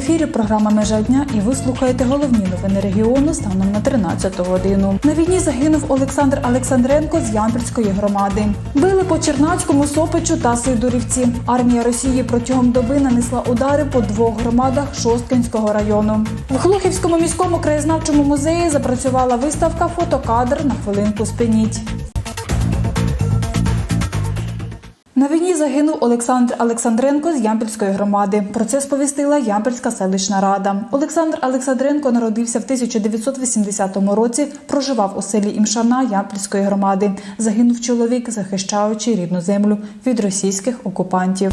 ефірі програма Межа дня і ви слухаєте головні новини регіону станом на 13 годину. На війні загинув Олександр Олександренко з Ямпільської громади. Били по Чернацькому, Сопичу та Сидорівці. Армія Росії протягом доби нанесла удари по двох громадах Шосткинського району. В Глухівському міському краєзнавчому музеї запрацювала виставка Фотокадр на хвилинку спиніть. На війні загинув Олександр Олександренко з Ямпільської громади. Про це сповістила Ямпільська селищна рада. Олександр Олександренко народився в 1980 році. Проживав у селі Імшана Ямпільської громади. Загинув чоловік, захищаючи рідну землю від російських окупантів.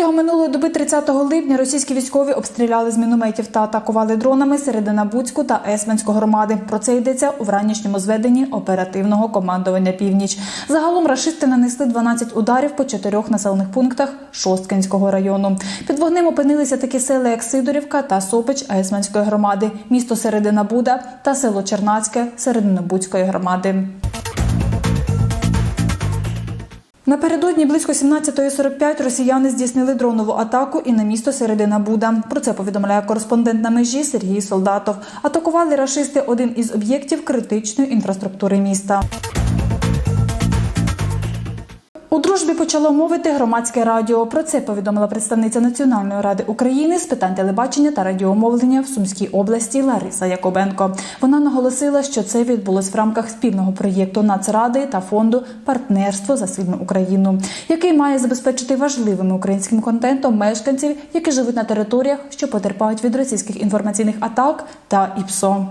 Протягом минулої доби 30 липня російські військові обстріляли з мінометів та атакували дронами Серединабудську та Есменську громади. Про це йдеться у вранішньому зведенні оперативного командування Північ. Загалом рашисти нанесли 12 ударів по чотирьох населених пунктах Шосткинського району. Під вогнем опинилися такі села, як Сидорівка та Сопич Есменської громади, місто Серединабуда та село Чернацьке Серединобудської громади. Напередодні близько 17.45 росіяни здійснили дронову атаку і на місто Середина Буда. Про це повідомляє кореспондент на межі Сергій Солдатов. Атакували рашисти один із об'єктів критичної інфраструктури міста. У дружбі почало мовити громадське радіо. Про це повідомила представниця Національної ради України з питань телебачення та радіомовлення в Сумській області Лариса Якобенко. Вона наголосила, що це відбулось в рамках спільного проєкту Нацради та фонду Партнерство за сильну Україну, який має забезпечити важливим українським контентом мешканців, які живуть на територіях, що потерпають від російських інформаційних атак та ІПСО.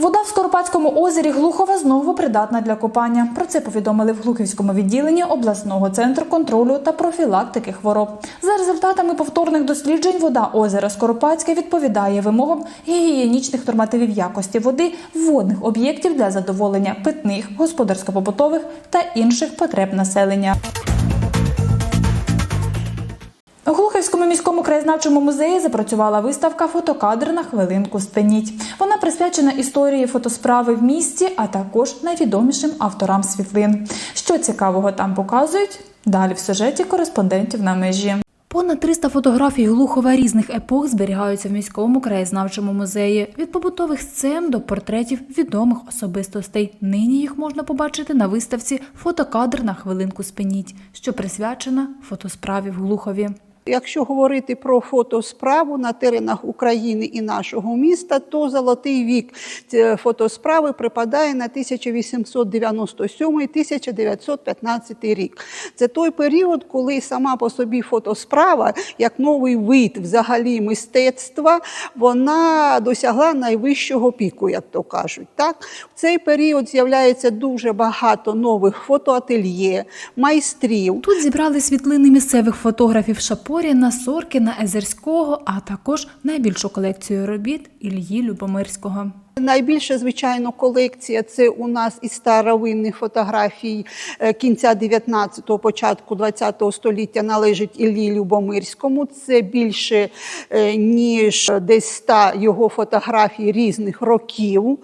Вода в Скоропадському озері Глухова знову придатна для купання. Про це повідомили в Глухівському відділенні обласного центру контролю та профілактики хвороб. За результатами повторних досліджень, вода озера Скоропадське відповідає вимогам гігієнічних нормативів якості води водних об'єктів для задоволення питних, господарсько-побутових та інших потреб населення. У Глухівському міському краєзнавчому музеї запрацювала виставка Фотокадр на хвилинку спиніть. Вона присвячена історії фотосправи в місті, а також найвідомішим авторам світлин. Що цікавого там показують? Далі в сюжеті кореспондентів на межі. Понад 300 фотографій Глухова різних епох зберігаються в міському краєзнавчому музеї від побутових сцен до портретів відомих особистостей. Нині їх можна побачити на виставці Фотокадр на хвилинку спиніть, що присвячена фотосправі в Глухові. Якщо говорити про фотосправу на теренах України і нашого міста, то золотий вік фотосправи припадає на 1897-1915 рік. Це той період, коли сама по собі фотосправа, як новий вид взагалі мистецтва, вона досягла найвищого піку, як то кажуть. Так? В цей період з'являється дуже багато нових фотоательє, майстрів. Тут зібрали світлини місцевих фотографів Шапоріна, Соркіна, Езерського, а також найбільшу колекцію робіт Ільї Любомирського. Найбільша, звичайно, колекція це у нас із старовинних фотографій е, кінця 19-го, початку 20-го століття належить Іллі Любомирському. Це більше е, ніж десь 100 його фотографій різних років.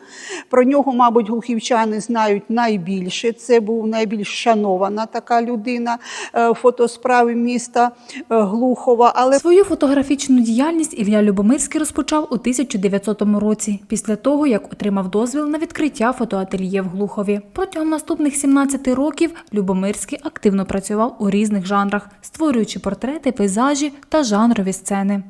Про нього, мабуть, глухівчани знають найбільше. Це був найбільш шанована така людина е, фотосправи міста Глухова. Але Свою фотографічну діяльність Ілля Любомирський розпочав у 1900 році, після того, як отримав дозвіл на відкриття фотоательє в Глухові. Протягом наступних 17 років Любомирський активно працював у різних жанрах, створюючи портрети, пейзажі та жанрові сцени.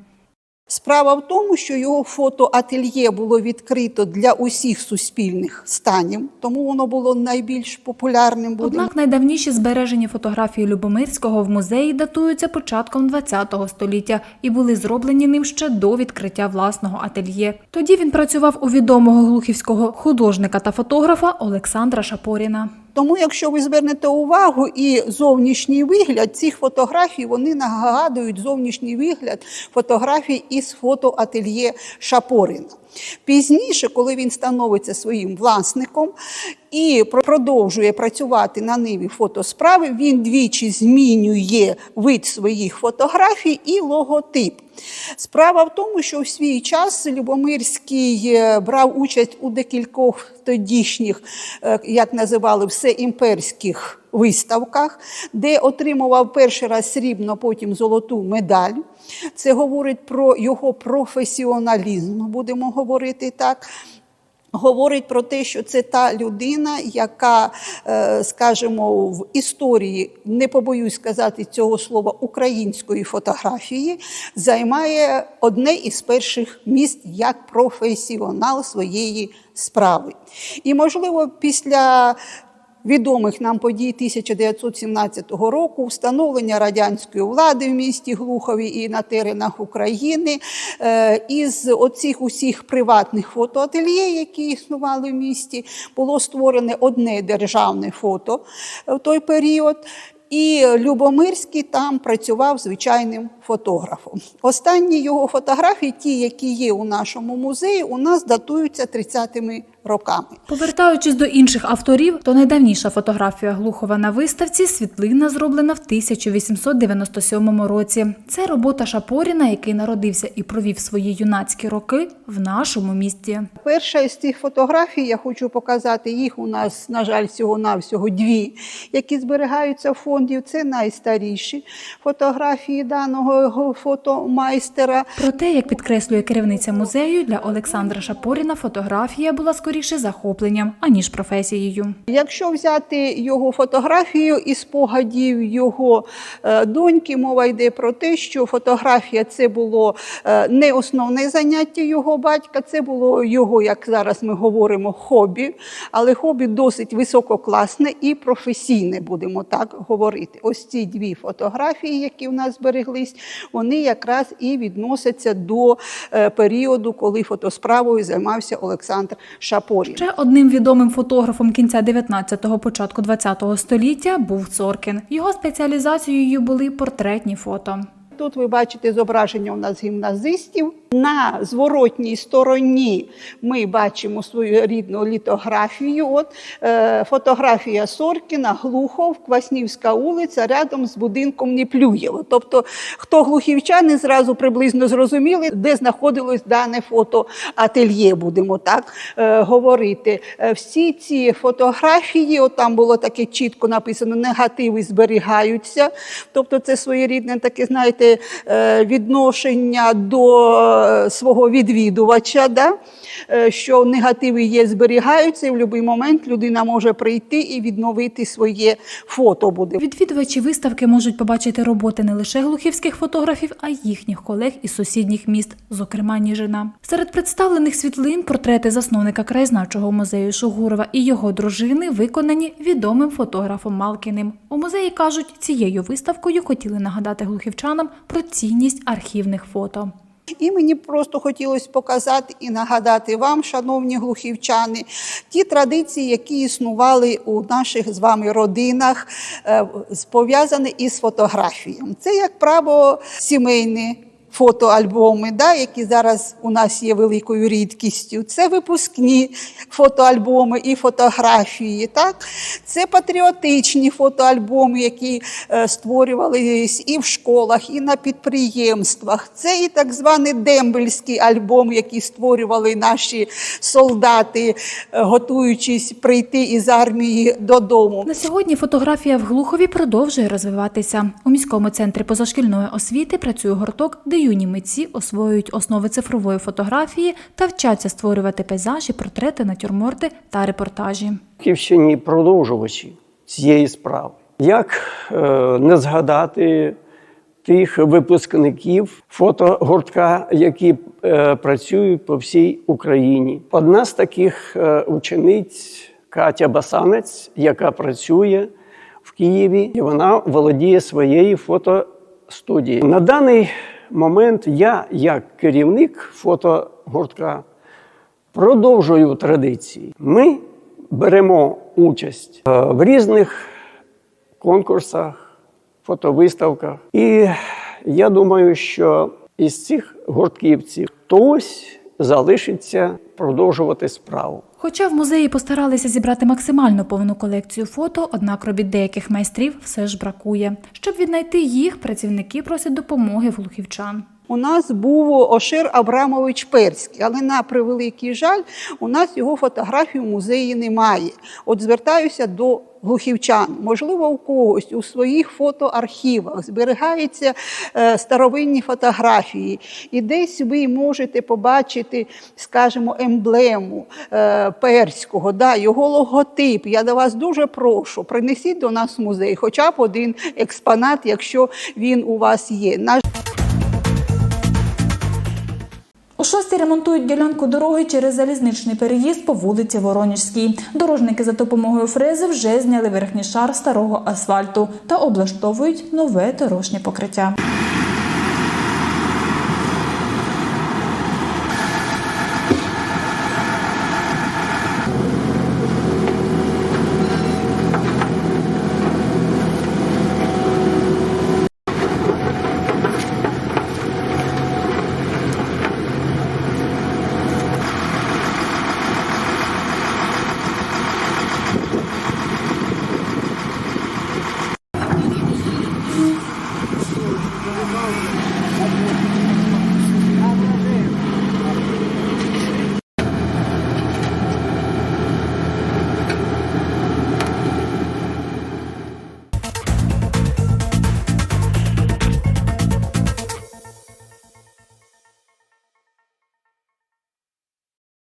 Справа в тому, що його фотоательє було відкрито для усіх суспільних станів, тому воно було найбільш популярним. будемо Однак найдавніші збережені фотографії Любомирського в музеї датуються початком ХХ століття і були зроблені ним ще до відкриття власного ательє. Тоді він працював у відомого глухівського художника та фотографа Олександра Шапоріна. Тому, якщо ви звернете увагу і зовнішній вигляд цих фотографій, вони нагадують зовнішній вигляд фотографій із фотоательє Шапорина. Пізніше, коли він становиться своїм власником і продовжує працювати на ниві фотосправи, він двічі змінює вид своїх фотографій і логотип. Справа в тому, що в свій час Любомирський е, брав участь у декількох тодішніх, е, як називали, всеімперських виставках, де отримував перший раз срібно, потім золоту медаль. Це говорить про його професіоналізм, будемо говорити так. Говорить про те, що це та людина, яка, е, скажімо, в історії, не побоюсь сказати цього слова, української фотографії, займає одне із перших місць як професіонал своєї справи. І, можливо, після відомих нам подій 1917 року, встановлення радянської влади в місті Глухові і на теренах України, е, із оцих усіх приватних фотоательє, які існували в місті, було створене одне державне фото в той період. І Любомирський там працював звичайним фотографом. Останні його фотографії, ті, які є у нашому музеї, у нас датуються 30-ми роками. Повертаючись до інших авторів, то найдавніша фотографія Глухова на виставці світлина зроблена в 1897 році. Це робота Шапоріна, який народився і провів свої юнацькі роки в нашому місті. Перша із цих фотографій, я хочу показати їх. У нас, на жаль, всього-навсього дві, які зберігаються в фонді. Це найстаріші фотографії даного фотомайстера. Проте, як підкреслює керівниця музею, для Олександра Шапоріна фотографія була скоріше захопленням, аніж професією. Якщо взяти його фотографію і спогадів його е, доньки, мова йде про те, що фотографія це було е, не основне заняття його батька, це було його, як зараз ми говоримо, хобі, але хобі досить висококласне і професійне, будемо так говорити. Ось ці дві фотографії, які в нас збереглись, вони якраз і відносяться до е, періоду, коли фотосправою займався Олександр Шапорін. Ще одним відомим фотографом кінця 19-го, початку 20-го століття був Цоркін. Його спеціалізацією були портретні фото. Тут ви бачите зображення у нас гімназистів. На зворотній стороні ми бачимо свою рідну літографію. От е, фотографія Соркіна, Глухов, Кваснівська вулиця, рядом з будинком Неплюєва. Тобто, хто глухівчани зразу приблизно зрозуміли, де знаходилось дане фотоательє, будемо так е, говорити. Е, всі ці фотографії, от там було таке чітко написано, негативи зберігаються. Тобто, це своєрідне таке, знаєте, е, відношення до е, свого відвідувача. Да? Е, Що негативи є, зберігаються, і в будь-який момент людина може прийти і відновити своє фото. Буде Відвідувачі виставки можуть побачити роботи не лише глухівських фотографів, а й їхніх колег із сусідніх міст, зокрема Ніжина. Серед представлених світлин портрети засновника краєзнавчого музею Шугурова і його дружини виконані відомим фотографом Малкіним. У музеї кажуть, цією виставкою хотіли нагадати глухівчанам про цінність архівних фото. І мені просто хотілося показати і нагадати вам, шановні глухівчани, ті традиції, які існували у наших з вами родинах, е, пов'язані із фотографією. Це, як право, сімейні. Фотоальбоми, да, які зараз у нас є великою рідкістю, це випускні фотоальбоми і фотографії. Так? Це патріотичні фотоальбоми, які е, створювалися і в школах, і на підприємствах. Це і так званий дембельський альбом, який створювали наші солдати, е, готуючись прийти із армії додому. На сьогодні фотографія в Глухові продовжує розвиватися. У міському центрі позашкільної освіти працює гурток, де юні митці освоюють основи цифрової фотографії та вчаться створювати пейзажі, портрети, натюрморти та репортажі. Київщині продовжувачі цієї справи. Як е, не згадати тих випускників фотогуртка, які е, працюють по всій Україні? Одна з таких е, учениць Катя Басанець, яка працює в Києві, і вона володіє своєю фотостудією. На даний момент я, як керівник фотогуртка, продовжую традиції. Ми беремо участь е, в різних конкурсах, фотовиставках. І я думаю, що із цих гуртківців хтось залишиться продовжувати справу. Хоча в музеї постаралися зібрати максимально повну колекцію фото, однак робіт деяких майстрів все ж бракує. Щоб віднайти їх, працівники просять допомоги в глухівчан. У нас був Ошир Абрамович Перський, але на превеликий жаль, у нас його фотографії в музеї немає. От звертаюся до глухівчан, можливо, у когось у своїх фотоархівах зберігаються е, старовинні фотографії, і десь ви можете побачити, скажімо, емблему е, перського, да, його логотип. Я до вас дуже прошу, принесіть до нас музей хоча б один експонат, якщо він у вас є. Шостій ремонтують ділянку дороги через залізничний переїзд по вулиці Вороніжській. Дорожники за допомогою фрези вже зняли верхній шар старого асфальту та облаштовують нове дорожнє покриття.